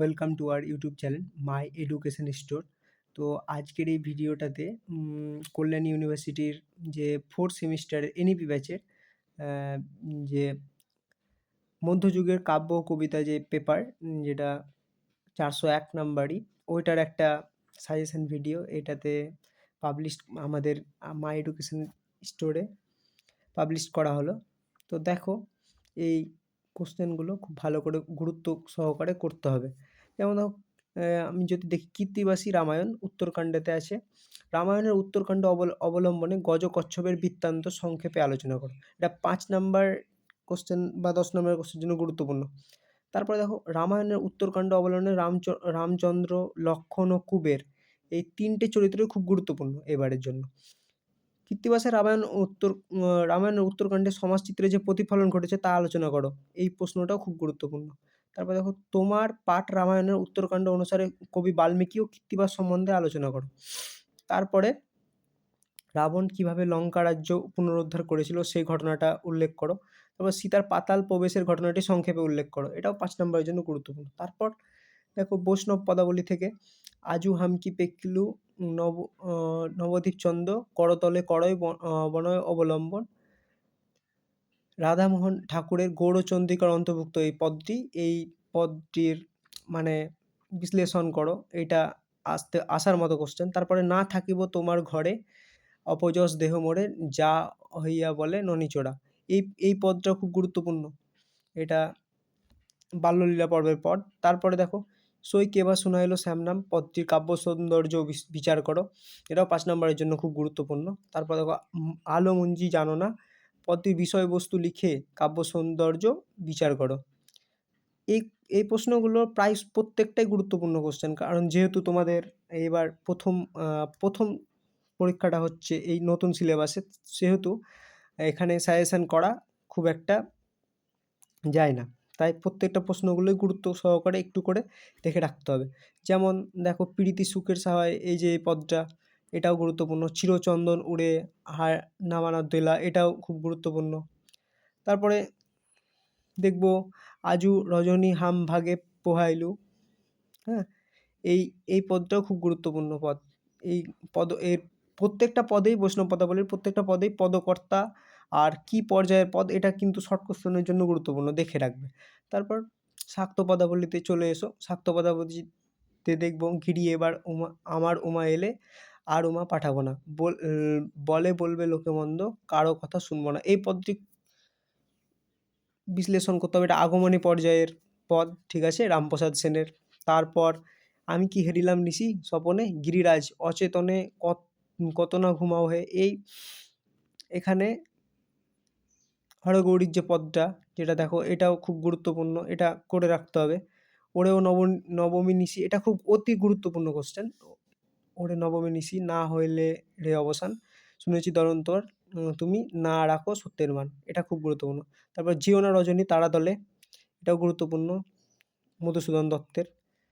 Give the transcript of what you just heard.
Welcome to our YouTube channel my education store তো আজকের এই ভিডিওটাতে কল্যাণী ইউনিভার্সিটির যে ফোর্থ সেমিস্টারের এনইপি ব্যাচের যে মধ্যযুগের কাব্য কবিতা যে পেপার যেটা চারশো এক নাম্বারই, ওইটার একটা সাজেশন ভিডিও এটাতে পাবলিশ আমাদের মাই এডুকেশন স্টোরে পাবলিশ করা হলো। তো দেখো, এই কোশ্চেনগুলো খুব ভালো করে গুরুত্ব সহকারে করতে হবে। যেমন ধরো আমি যদি দেখি কীর্তিবাসী রামায়ণ উত্তরকাণ্ডেতে আছে। রামায়ণের উত্তরকাণ্ড অবল, অবলম্বনে গজ কচ্ছপের বৃত্তান্ত সংক্ষেপে আলোচনা করো। এটা পাঁচ নাম্বার কোশ্চেন বা দশ নম্বরের কোশ্চেনের জন্য গুরুত্বপূর্ণ। তারপরে দেখো, রামায়ণের উত্তরকাণ্ড অবলম্বনে রামচ, রামচন্দ্র, লক্ষণ ও কুবের এই তিনটে চরিত্রই খুব গুরুত্বপূর্ণ এবারের জন্য। কৃত্তিবাসের রামায়ণ উত্তর রামায়ণের উত্তরকাণ্ডে সমাজচিত্রে যে প্রতিফলন ঘটেছে তা আলোচনা করো। এই প্রশ্নটাও খুব গুরুত্বপূর্ণ। তারপর দেখো তোমার পাঠ রামায়ণের উত্তরকাণ্ড অনুসারে কবি বাল্মীকি ও কৃত্তিবাস সম্বন্ধে আলোচনা করো। তারপরে রাবণ কীভাবে লঙ্কা রাজ্য পুনরুদ্ধার করেছিল সেই ঘটনাটা উল্লেখ করো। তারপর সীতার পাতাল প্রবেশের ঘটনাটি সংক্ষেপে উল্লেখ করো। এটাও পাঁচ নম্বরের জন্য গুরুত্বপূর্ণ। তারপর দেখো বৈষ্ণব পদাবলী থেকে আজু হামকি পেকলু নব আহ, নবদ্বীপ চন্দ করতলে করয় বন- বনয় অবলম্বন রাধামোহন ঠাকুরের গৌড়চন্দ্রিকার অন্তর্ভুক্ত এই পদটি, এই পদটির মানে বিশ্লেষণ করো, এটা আসতে, আসার মতো কোশ্চেন তারপরে, না থাকিব তোমার ঘরে অপজস দেহ মোড়ে যা হইয়া বলে ননিচোড়া এই এই পদটা খুব গুরুত্বপূর্ণ। এটা বাল্যলীলা পর্বের পর তারপরে দেখো, সই কেবা শোনা এলো শ্যামনাম, পদটির কাব্য সৌন্দর্য বিচার করো। এটাও পাঁচ নম্বরের জন্য খুব গুরুত্বপূর্ণ। তারপর দেখো আলো মুঞ্জি জানো না পদটির বিষয়বস্তু লিখে কাব্য সৌন্দর্য বিচার করো। এই এই প্রশ্নগুলো প্রায় প্রত্যেকটাই গুরুত্বপূর্ণ কোশ্চেন কারণ যেহেতু তোমাদের এবার প্রথম প্রথম পরীক্ষাটা হচ্ছে এই নতুন সিলেবাসে সেহেতু এখানে সাজেশান করা খুব একটা যায় না। তাই প্রত্যেকটা প্রশ্নগুলোই গুরুত্ব সহকারে একটু করে দেখে রাখতে হবে। যেমন দেখো, প্রীতি সুখের সহায়, এই যে এই পদটা এটাও গুরুত্বপূর্ণ। চিরচন্দন উড়ে হার নামানোর দোলা, এটাও খুব গুরুত্বপূর্ণ। তারপরে দেখব আজু রজনী হাম ভাগে পোহাইলু। হ্যাঁ এই এই পদটাও খুব গুরুত্বপূর্ণ পদ। এই পদ, এর প্রত্যেকটা পদেই বৈষ্ণব পদাবলীর প্রত্যেকটা পদেই পদকর্তা আর কি পর্যায়ের পদ, এটা কিন্তু শর্ট কোশ্চেনের জন্য গুরুত্বপূর্ণ, দেখে রাখবে। তারপর শাক্ত পদাবলীতে চলে এসো। শাক্ত পদাবলীতে দেখব গিরি এবার উমা, আমার উমা এলে আর উমা পাঠাবো না। বল বলে বলবে লোকে মন্দ, কারও কথা শুনব না। এই পদটি বিশ্লেষণ করতে হবে। এটা আগমনী পর্যায়ের পদ, ঠিক আছে? রামপ্রসাদ সেনের। তারপর আমি কি হেরিলাম নিশি? স্বপনে গিরিরাজ অচেতনে কত না ঘুমাও হে। এই, এখানে হরগৌরীর যে পদটা, যেটা দেখো, এটাও খুব গুরুত্বপূর্ণ। এটা করে রাখতে হবে। ওরেও নব নবমী নিশি। এটা খুব অতি গুরুত্বপূর্ণ কোশ্চেন ওরে নবমী নিশি না হইলে রে অবসান। শুনেছি দরন্তর তুমি না রাখো সত্যের মান। এটা খুব গুরুত্বপূর্ণ। তারপর জিওনা রজনী তারা দলে এটাও গুরুত্বপূর্ণ। মধুসূদন দত্তের।